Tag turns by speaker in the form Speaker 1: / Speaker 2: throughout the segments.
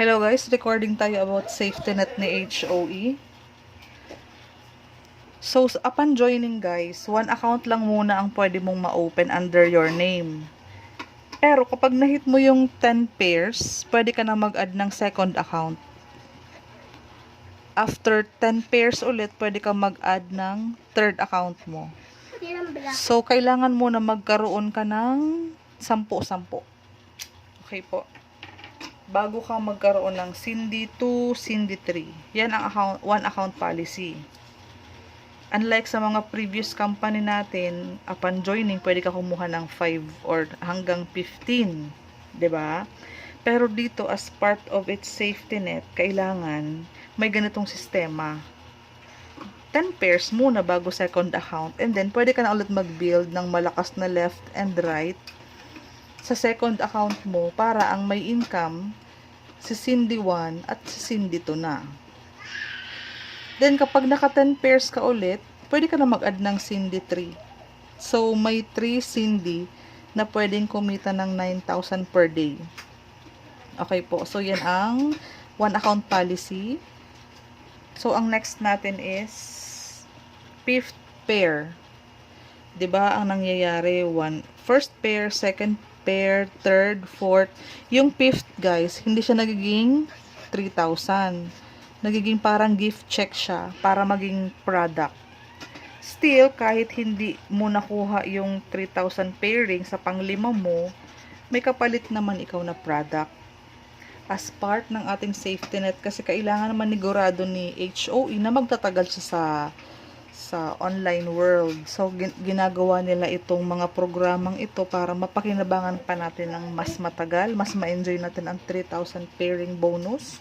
Speaker 1: Hello guys, recording tayo about safety net ni HOE. So, upon joining guys, one account lang muna ang pwede mong ma-open under your name. Pero kapag nahit mo yung 10 pairs, pwede ka na mag-add ng second account. After 10 pairs ulit, pwede ka mag-add ng third account mo. So, kailangan mo na magkaroon ka ng 10-10. Okay po. Bago ka magkaroon ng Cindy 2, Cindy 3. Yan ang account, one account policy. Unlike sa mga previous company natin, upon joining, pwede ka kumuha ng 5 or hanggang 15. 'di ba? Pero dito, as part of its safety net, kailangan may ganitong sistema. 10 pairs muna bago second account and then pwede ka na ulit mag-build ng malakas na left and right sa second account mo para ang may income si Cindy 1 at si Cindy 2 na. Then kapag naka 10 pairs ka ulit, pwede ka na mag-add ng Cindy 3. So may 3 Cindy na pwedeng kumita ng 9,000 per day. Okay po. So yan ang one account policy. So ang next natin is fifth pair. 'Di ba ang nangyayari one first pair, second pair, third, fourth. Yung fifth guys, hindi siya nagiging 3,000. Nagiging parang gift check siya para maging product. Still, kahit hindi mo nakuha yung 3,000 pairing sa panglima mo, may kapalit naman ikaw na product as part ng ating safety net kasi kailangan naman nigurado ni HOE na magtatagal siya sa sa online world. So, gin- ginagawa nila itong mga programang ito para mapakinabangan pa natin ng mas matagal, mas ma-enjoy natin ang 3,000 pairing bonus.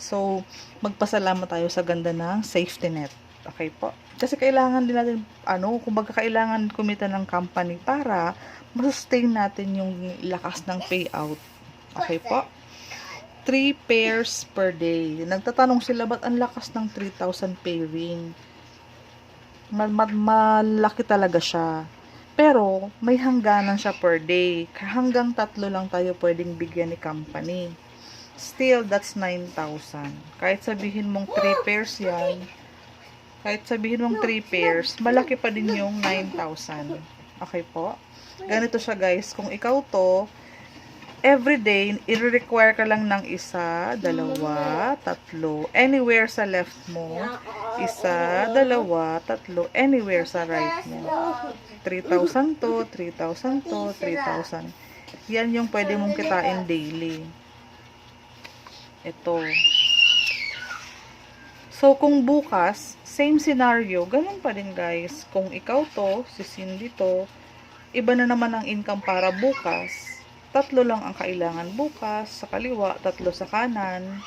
Speaker 1: So, magpasalamat tayo sa ganda ng safety net. Okay po. Kasi kailangan din natin, ano, kumbaga kailangan kumita ng company para masustain natin yung lakas ng payout. Okay po. 3 pairs per day. Nagtatanong sila, ba't ang lakas ng 3,000 pairing? Ma- ma- malaki talaga siya. Pero, may hangganan siya per day. Hanggang tatlo lang tayo pwedeng bigyan ni company. Still, that's 9,000. Kahit sabihin mong 3 pairs yan, kahit sabihin mong 3 pairs, malaki pa din yung 9,000. Okay po? Ganito siya guys. Kung ikaw to, every day, i-require ka lang ng isa, dalawa, tatlo. Anywhere sa left mo, isa, dalawa, tatlo. Anywhere sa right mo. 3,000 to, 3,000 to, 3,000. Yan yung pwede mong kitain daily. Ito. So, kung bukas, same scenario, ganun pa din guys. Kung ikaw to, si Cindy to, iba na naman ang income para bukas. Tatlo lang ang kailangan bukas, sa kaliwa, tatlo sa kanan.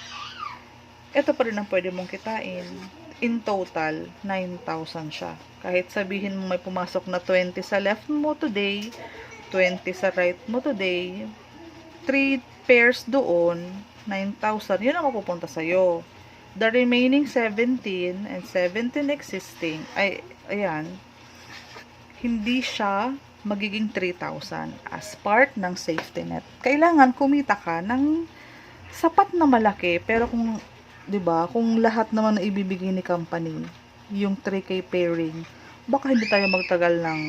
Speaker 1: Ito pa rin ang pwede mong kitain. In total, 9,000 siya. Kahit sabihin mo may pumasok na 20 sa left mo today, 20 sa right mo today, 3 pairs doon, 9,000, yun ang mapupunta sa'yo. The remaining 17 and 17 existing, ay, ayan, hindi siya magiging 3,000 as part ng safety net. Kailangan kumita ka ng sapat na malaki, pero kung, 'di ba, kung lahat naman na ibibigay ni company, yung 3K pairing, baka hindi tayo magtagal ng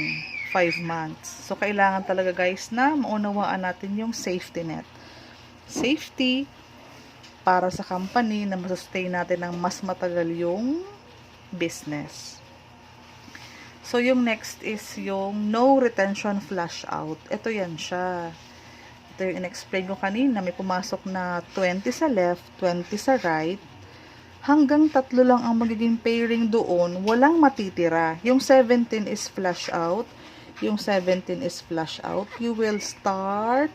Speaker 1: 5 months. So, kailangan talaga guys na maunawaan natin yung safety net. Safety para sa company na masustain natin ng mas matagal yung business. So, yung next is yung no retention flush out. Ito yan siya. Ito yung in-explain ko kanina. May pumasok na 20 sa left, 20 sa right. Hanggang tatlo lang ang magiging pairing doon. Walang matitira. Yung 17 is flush out. Yung 17 is flush out. You will start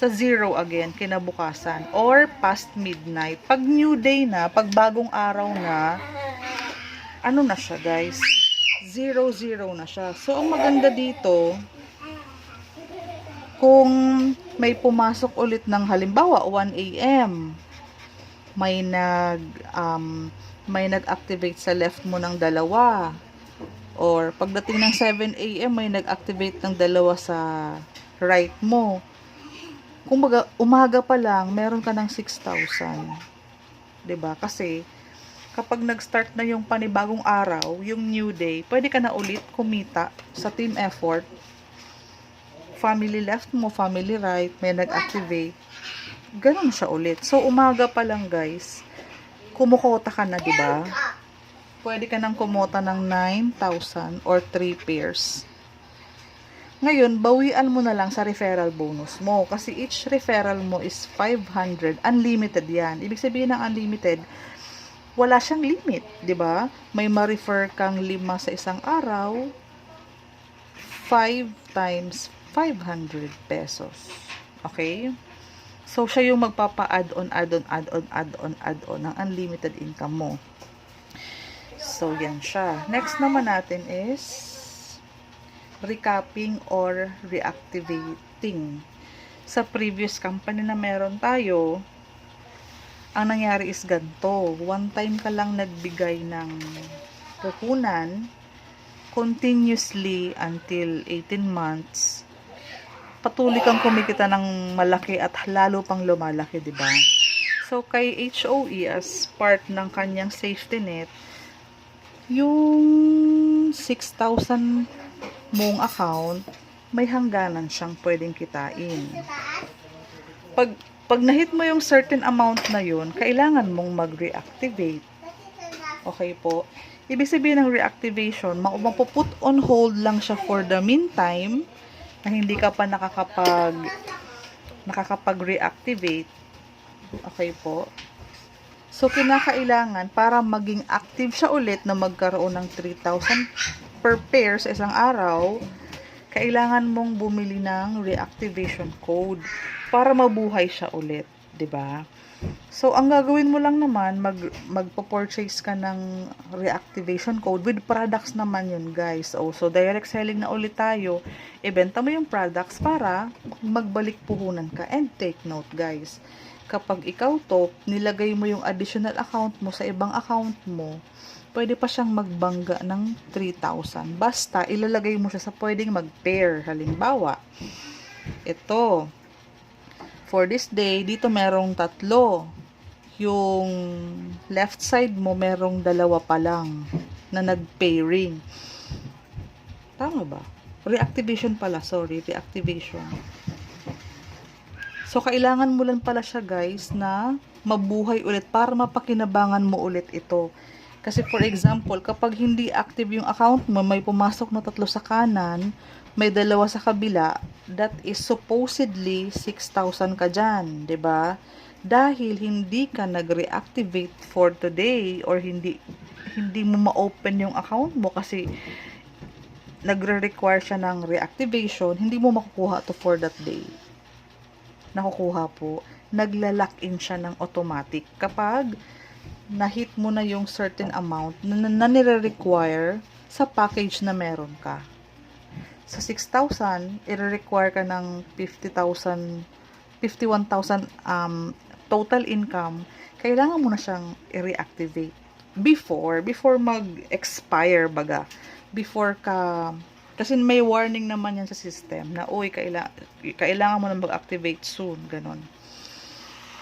Speaker 1: sa zero again kinabukasan or past midnight. Pag new day na, pag bagong araw na, ano na siya guys? Zero zero na siya. So, ang maganda dito, kung may pumasok ulit ng halimbawa 1 a.m. may nag um, may nag-activate sa left mo ng dalawa or pagdating ng 7 a.m. may nag-activate ng dalawa sa right mo Kung baga, umaga pa lang, meron ka ng 6,000. 'Di ba Kasi, kapag nag-start na yung panibagong araw, yung new day, pwede ka na ulit kumita sa team effort. Family left mo, family right, may nag-activate. Ganun siya ulit. So, umaga pa lang guys, kumukota ka na, di ba? Pwede ka nang kumota ng 9,000 or 3 pairs. Ngayon, bawian mo na lang sa referral bonus mo. Kasi each referral mo is 500. Unlimited yan. Ibig sabihin ng unlimited, wala siyang limit, 'di ba? May ma-refer kang lima sa isang araw, 5 times 500 pesos. Okay? So, siya yung magpapa-add-on, add-on, add-on, add-on, add-on ng unlimited income mo. So, yan siya. Next naman natin is recapping or reactivating. Sa previous company na meron tayo, ang nangyari is ganito. One time ka lang nagbigay ng puhunan continuously until 18 months. Patuloy kang kumikita ng malaki at lalo pang lumalaki, di ba? So, kay HOE as part ng kanyang safety net, yung 6,000 mong account, may hangganan siyang pwedeng kitain. Pag pag nahit mo yung certain amount na yun, kailangan mong mag-reactivate. Okay po. Ibig sabihin ng reactivation, mapuput on hold lang siya for the meantime na hindi ka pa nakakapag nakakapag-reactivate. Okay po. So, kinakailangan para maging active siya ulit na magkaroon ng 3,000 per pair sa isang araw, kailangan mong bumili ng reactivation code para mabuhay siya ulit, 'di ba? So, ang gagawin mo lang naman, mag, magpo-purchase ka ng reactivation code with products naman yun, guys. Oh, so, direct selling na ulit tayo. Ibenta mo yung products para magbalik puhunan ka. And take note, guys. Kapag ikaw to, nilagay mo yung additional account mo sa ibang account mo, pwede pa siyang magbangga ng 3,000. Basta, ilalagay mo siya sa pwedeng mag-pair. Halimbawa, ito, for this day, dito merong tatlo. Yung left side mo, merong dalawa pa lang na nag-pairing. Tama ba? Reactivation pala, sorry, reactivation. So, kailangan mo lang pala siya, guys, na mabuhay ulit para mapakinabangan mo ulit ito. Kasi, for example, kapag hindi active yung account mo, may pumasok na tatlo sa kanan, may dalawa sa kabila, that is supposedly 6,000 ka dyan, ba? Dahil hindi ka nag-reactivate for today or hindi hindi mo ma-open yung account mo kasi nagre-require siya ng reactivation, hindi mo makukuha to for that day. Nakukuha po, nagla-lock in siya ng automatic kapag na-hit mo na yung certain amount na, na, nire-require sa package na meron ka. Sa 6,000, i-require ka ng 50,000, 51,000 um, total income, kailangan mo na siyang i-reactivate before, before mag-expire baga. Before ka, kasi may warning naman yan sa system na, uy, kaila, kailangan mo na mag-activate soon, ganon.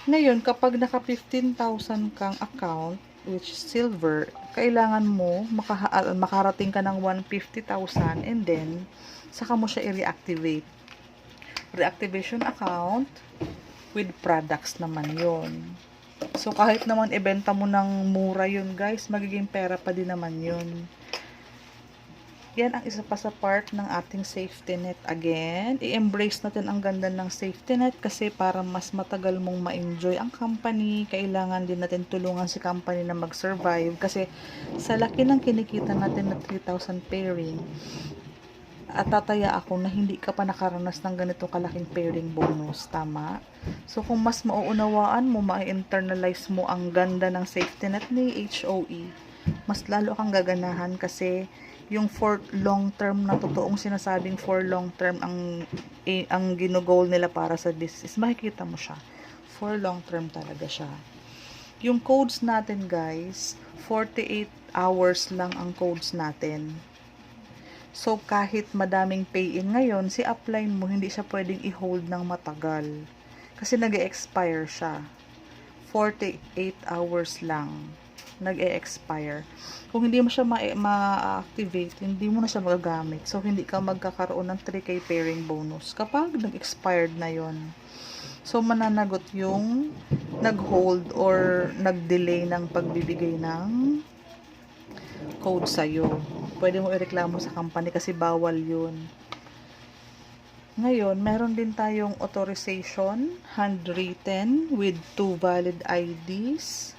Speaker 1: Ngayon, kapag naka 15,000 kang account, which is silver, kailangan mo makaha- ah, makarating ka ng 150,000 and then, saka mo siya i-reactivate. Reactivation account with products naman yon. So, kahit naman ibenta mo ng mura yun, guys, magiging pera pa din naman yun. Yan ang isa pa sa part ng ating safety net. Again, i-embrace natin ang ganda ng safety net kasi para mas matagal mong ma-enjoy ang company, kailangan din natin tulungan si company na mag-survive kasi sa laki ng kinikita natin na 3,000 pairing, at tataya ako na hindi ka pa nakaranas ng ganito kalaking pairing bonus. Tama? So, kung mas mauunawaan mo, ma-internalize mo ang ganda ng safety net ni HOE, mas lalo kang gaganahan kasi yung for long term na totoong sinasabing for long term ang eh, ang ginugol nila para sa business makikita mo siya. For long term talaga siya. Yung codes natin guys 48 hours lang ang codes natin. So kahit madaming pay in ngayon si upline mo hindi siya pwedeng i-hold ng matagal. Kasi nag expire siya. 48 hours lang nag expire Kung hindi mo siya ma- ma-activate, hindi mo na siya magagamit. So, hindi ka magkakaroon ng 3K pairing bonus kapag nag-expired na yon So, mananagot yung nag-hold or nag-delay ng pagbibigay ng code sa'yo. Pwede mo ireklamo sa company kasi bawal yun. Ngayon, meron din tayong authorization, handwritten, with two valid IDs.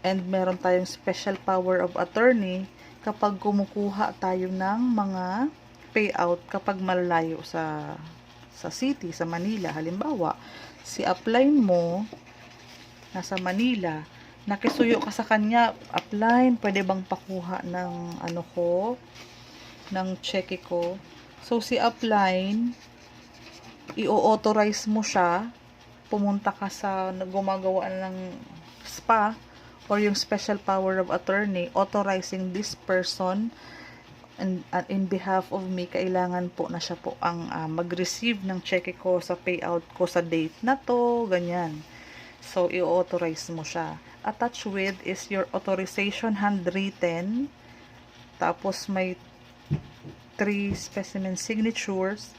Speaker 1: And meron tayong special power of attorney kapag kumukuha tayo ng mga payout kapag malayo sa sa city, sa Manila. Halimbawa, si upline mo nasa Manila, nakisuyo ka sa kanya, upline, pwede bang pakuha ng ano ko, ng cheque ko. So, si upline, i-authorize mo siya, pumunta ka sa gumagawa ng spa, or yung special power of attorney authorizing this person and, and in behalf of me, kailangan po na siya po ang uh, mag-receive ng cheque ko sa payout ko sa date na to, ganyan. So, i-authorize mo siya. Attached with is your authorization handwritten. Tapos, may three specimen signatures,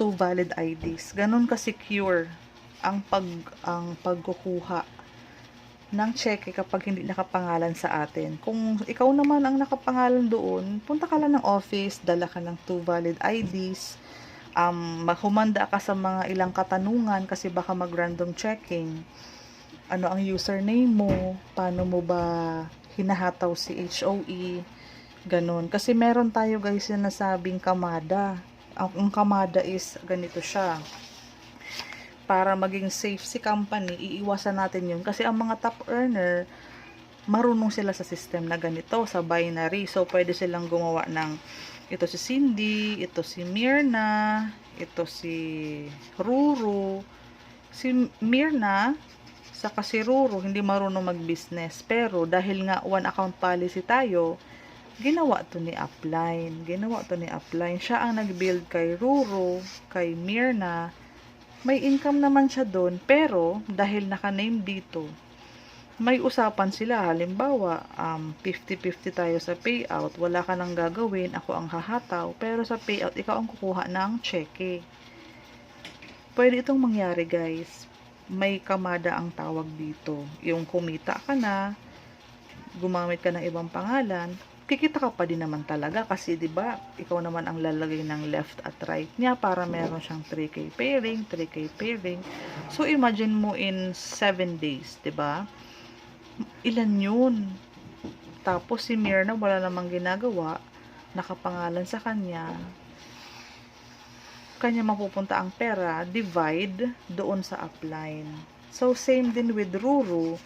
Speaker 1: two valid IDs. Ganun ka-secure ang pag ang pagkukuha ng cheque kapag hindi nakapangalan sa atin. Kung ikaw naman ang nakapangalan doon, punta ka lang ng office, dala ka ng two valid IDs, um, humanda ka sa mga ilang katanungan kasi baka mag-random checking. Ano ang username mo? Paano mo ba hinahataw si HOE? Ganon. Kasi meron tayo guys na nasabing kamada. Ang, ang kamada is ganito siya para maging safe si company, iiwasan natin yun. Kasi ang mga top earner, marunong sila sa system na ganito, sa binary. So, pwede silang gumawa ng, ito si Cindy, ito si Mirna, ito si Ruru. Si Mirna, saka si Ruru, hindi marunong mag-business. Pero, dahil nga one account policy tayo, ginawa to ni Upline. Ginawa to ni Upline. Siya ang nag-build kay Ruru, kay Mirna, may income naman siya doon, pero dahil naka-name dito, may usapan sila. Halimbawa, um, 50-50 tayo sa payout, wala ka nang gagawin, ako ang hahataw, pero sa payout, ikaw ang kukuha ng cheque. Pwede itong mangyari guys. May kamada ang tawag dito. Yung kumita ka na, gumamit ka ng ibang pangalan, kikita ka pa din naman talaga kasi 'di ba ikaw naman ang lalagay ng left at right niya para meron siyang 3k pairing 3k pairing. So imagine mo in 7 days 'di ba? Ilan yun? Tapos si Mirna wala namang ginagawa nakapangalan sa kanya. Kanya mapupunta ang pera divide doon sa upline. So same din with Ruru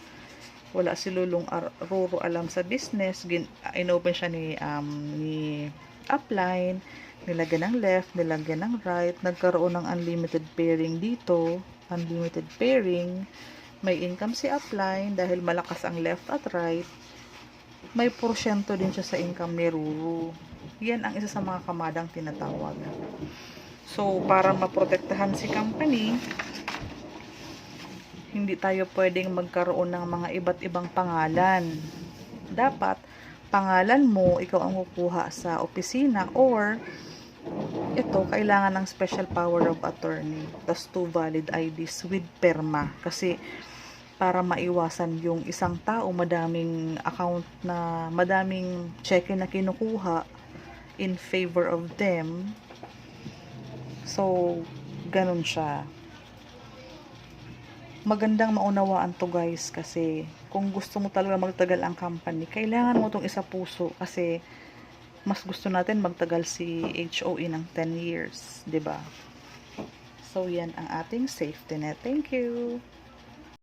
Speaker 1: wala si Lulong Ar- Ruro alam sa business, gin, inopen siya ni, um, ni upline, nilagyan ng left, nilagyan ng right, nagkaroon ng unlimited pairing dito, unlimited pairing, may income si upline dahil malakas ang left at right, may porsyento din siya sa income ni Ruru. Yan ang isa sa mga kamadang tinatawag. So, para maprotektahan si company, hindi tayo pwedeng magkaroon ng mga iba't ibang pangalan. Dapat, pangalan mo, ikaw ang kukuha sa opisina or ito, kailangan ng special power of attorney. Tapos two valid IDs with perma. Kasi, para maiwasan yung isang tao, madaming account na, madaming cheque na kinukuha in favor of them. So, ganun siya magandang maunawaan to guys kasi kung gusto mo talaga magtagal ang company, kailangan mo tong isa puso kasi mas gusto natin magtagal si HOE ng 10 years, ba? So yan ang ating safety net. Thank you.